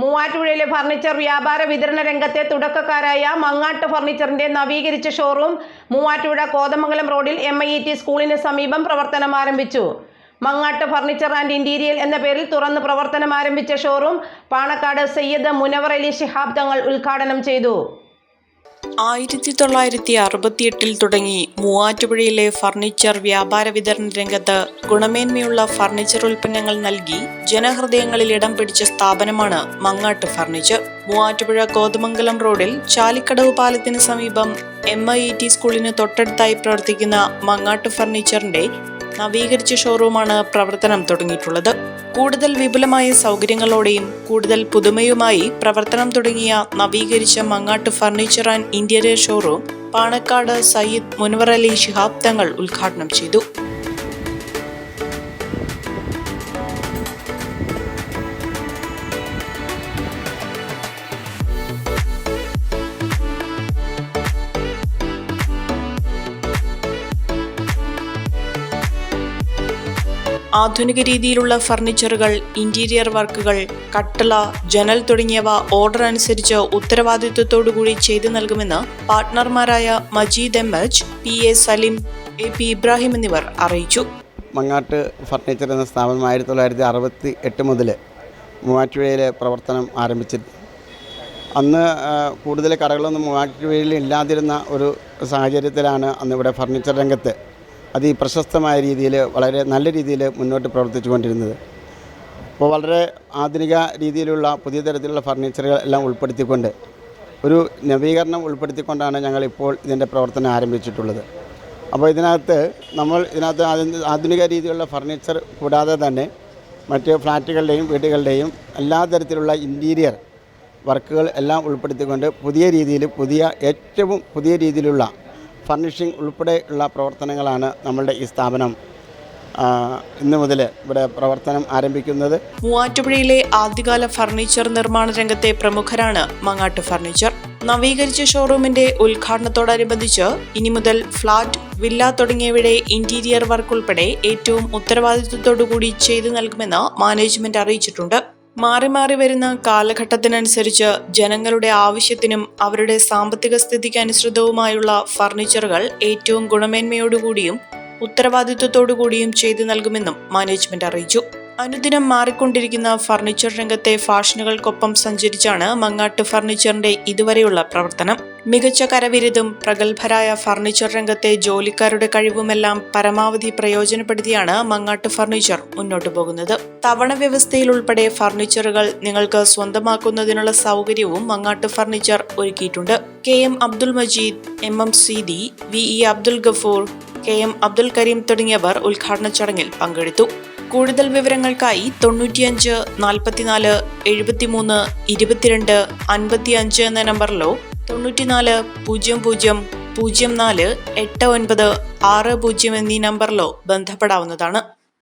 മൂവാറ്റുപുഴയിലെ furniture വ്യാപാര വിതരണ രംഗത്തെ തുടക്കക്കാരായ മങ്ങാട്ട് ഫർണിച്ചറിന്റെ നവീകരിച്ച ഷോറൂം മൂവാറ്റുപുഴ കോതമംഗലം റോഡിൽ എം ഐ ടി സ്കൂളിന് സമീപം പ്രവർത്തനം ആരംഭിച്ചു. മങ്ങാട്ട് ഫർണിച്ചർ ആൻഡ് ഇന്റീരിയൽ എന്ന പേരിൽ തുറന്ന് പ്രവർത്തനം ആരംഭിച്ച ഷോറൂം പാണക്കാട് സയ്യദ് മുനവർ അലി ശിഹാബ് തങ്ങൾ ഉദ്ഘാടനം ചെയ്തു. ആയിരത്തി തൊള്ളായിരത്തി അറുപത്തിയെട്ടിൽ തുടങ്ങി. മൂവാറ്റുപുഴയിലെ ഫർണിച്ചർ വ്യാപാര വിതരണ രംഗത്ത് ഗുണമേന്മയുള്ള ഫർണിച്ചർ ഉൽപ്പന്നങ്ങൾ നൽകി ജനഹൃദയങ്ങളിൽ ഇടം പിടിച്ച സ്ഥാപനമാണ് മങ്ങാട്ട് ഫർണിച്ചർ. മൂവാറ്റുപുഴ കോതമംഗലം റോഡിൽ ചാലിക്കടവ് പാലത്തിന് സമീപം എം ഐ ടി സ്കൂളിന് തൊട്ടടുത്തായി പ്രവർത്തിക്കുന്ന മങ്ങാട്ട് ഫർണിച്ചറിന്റെ നവീകരിച്ച ഷോറൂമാണ് പ്രവർത്തനം തുടങ്ങിയിട്ടുള്ളത്. കൂടുതൽ വിപുലമായ സൗകര്യങ്ങളോടെയും കൂടുതൽ പുതുമയുമായി പ്രവർത്തനം തുടങ്ങിയ നവീകരിച്ച Mangatt furniture and interior showroom Panakkad Sayyid Munavar Ali Shihab Thangal ഉദ്ഘാടനം ചെയ്തു. ആധുനിക രീതിയിലുള്ള ഫർണിച്ചറുകൾ ഇന്റീരിയർ വർക്കുകൾ കട്ടള ജനൽ തുടങ്ങിയവ ഓർഡർ അനുസരിച്ച് ഉത്തരവാദിത്വത്തോടുകൂടി ചെയ്തു നൽകുമെന്ന് പാർട്ട്ണർമാരായ Majeed M H P A Salim A P Ibrahim എന്നിവർ അറിയിച്ചു. മങ്ങാട്ട് ഫർണിച്ചർ എന്ന സ്ഥാപനം ആയിരത്തി തൊള്ളായിരത്തി അറുപത്തി എട്ട് മുതൽ മൂവാറ്റുപുഴയിലെ പ്രവർത്തനം ആരംഭിച്ചു. അന്ന് കൂടുതൽ കടകളൊന്നും മൂവാറ്റുപുഴയിൽ ഇല്ലാതിരുന്ന ഒരു സാഹചര്യത്തിലാണ് അന്ന് ഇവിടെ ഫർണിച്ചർ രംഗത്ത് അതിപ്രശസ്തമായ രീതിയിൽ വളരെ നല്ല രീതിയിൽ മുന്നോട്ട് പ്രവർത്തിച്ചു കൊണ്ടിരുന്നത് അപ്പോൾ വളരെ ആധുനിക രീതിയിലുള്ള പുതിയ തരത്തിലുള്ള ഫർണിച്ചറുകൾ എല്ലാം ഉൾപ്പെടുത്തിക്കൊണ്ട് ഒരു നവീകരണം ഉൾപ്പെടുത്തിക്കൊണ്ടാണ് ഞങ്ങൾ ഇപ്പോൾ ഇതിന്റെ പ്രവർത്തനം ആരംഭിച്ചിട്ടുള്ളത്. അപ്പോൾ ഇതിനകത്ത് നമ്മൾ ഇതിനകത്ത് ആധുനിക രീതിയിലുള്ള ഫർണിച്ചർ കൂടാതെ തന്നെ മറ്റ് ഫ്ലാറ്റുകളുടെയും വീടുകളുടെയും എല്ലാ തരത്തിലുള്ള ഇന്റീരിയർ വർക്കുകൾ എല്ലാം ഉൾപ്പെടുത്തിക്കൊണ്ട് പുതിയ രീതിയിൽ പുതിയ ഏറ്റവും പുതിയ രീതിയിലുള്ള ഫർണിഷിംഗ് ഉൾപ്പെടെയുള്ള പ്രവർത്തനങ്ങളാണ് നമ്മളുടെ ഈ സ്ഥാപനം ഇന്ന് മുതൽ ഇവിടെ പ്രവർത്തനം ആരംഭിക്കുന്നത്. മൂവാറ്റുപുഴയിലെ ആദ്യകാല ഫർണിച്ചർ നിർമ്മാണ രംഗത്തെ പ്രമുഖരാണ് മങ്ങാട്ട് ഫർണിച്ചർ. നവീകരിച്ച ഷോറൂമിന്റെ ഉദ്ഘാടനത്തോടനുബന്ധിച്ച് ഇനി മുതൽ ഫ്ളാറ്റ് വില്ല തുടങ്ങിയവയുടെ ഇന്റീരിയർ വർക്ക് ഉൾപ്പെടെ ഏറ്റവും ഉത്തരവാദിത്വത്തോടുകൂടി ചെയ്തു നൽകുമെന്ന് മാനേജ്മെന്റ് അറിയിച്ചിട്ടുണ്ട്. മാറി മാറി വരുന്ന കാലഘട്ടത്തിനനുസരിച്ച് ജനങ്ങളുടെ ആവശ്യത്തിനും അവരുടെ സാമ്പത്തിക സ്ഥിതിക്ക് അനുസൃതവുമായുള്ള ഫർണിച്ചറുകൾ ഏറ്റവും ഗുണമേന്മയോടുകൂടിയും ഉത്തരവാദിത്വത്തോടുകൂടിയും ചെയ്തു നൽകുമെന്നും മാനേജ്മെന്റ് അറിയിച്ചു. അനുദിനം മാറിക്കൊണ്ടിരിക്കുന്ന ഫർണിച്ചർ രംഗത്തെ ഫാഷനുകൾക്കൊപ്പം സഞ്ചരിച്ചാണ് മങ്ങാട്ട് ഫർണിച്ചറിന്റെ ഇതുവരെയുള്ള പ്രവർത്തനം. മികച്ച കരവിരുതും പ്രഗത്ഭരായ ഫർണിച്ചർ രംഗത്തെ ജോലിക്കാരുടെ കഴിവുമെല്ലാം പരമാവധി പ്രയോജനപ്പെടുത്തിയാണ് മങ്ങാട്ട് ഫർണിച്ചർ മുന്നോട്ടു പോകുന്നത്. തവണ വ്യവസ്ഥയിൽ ഉൾപ്പെടെ ഫർണിച്ചറുകൾ നിങ്ങൾക്ക് സ്വന്തമാക്കുന്നതിനുള്ള സൗകര്യവും മങ്ങാട്ട് ഫർണിച്ചർ ഒരുക്കിയിട്ടുണ്ട്. K M Abdul Majeed M M Seedi V E Abdul Gafoor K M Abdul Kareem തുടങ്ങിയവർ ഉദ്ഘാടന ചടങ്ങിൽ പങ്കെടുത്തു. കൂടുതൽ വിവരങ്ങൾക്കായി തൊണ്ണൂറ്റിയഞ്ച് നാൽപ്പത്തിനാല് എഴുപത്തിമൂന്ന് ഇരുപത്തിരണ്ട് അൻപത്തിയഞ്ച് എന്ന നമ്പറിലോ തൊണ്ണൂറ്റിനാല് പൂജ്യം പൂജ്യം പൂജ്യം നാല് എട്ട് ഒൻപത് ആറ് പൂജ്യം എന്നീ നമ്പറിലോ ബന്ധപ്പെടാവുന്നതാണ്.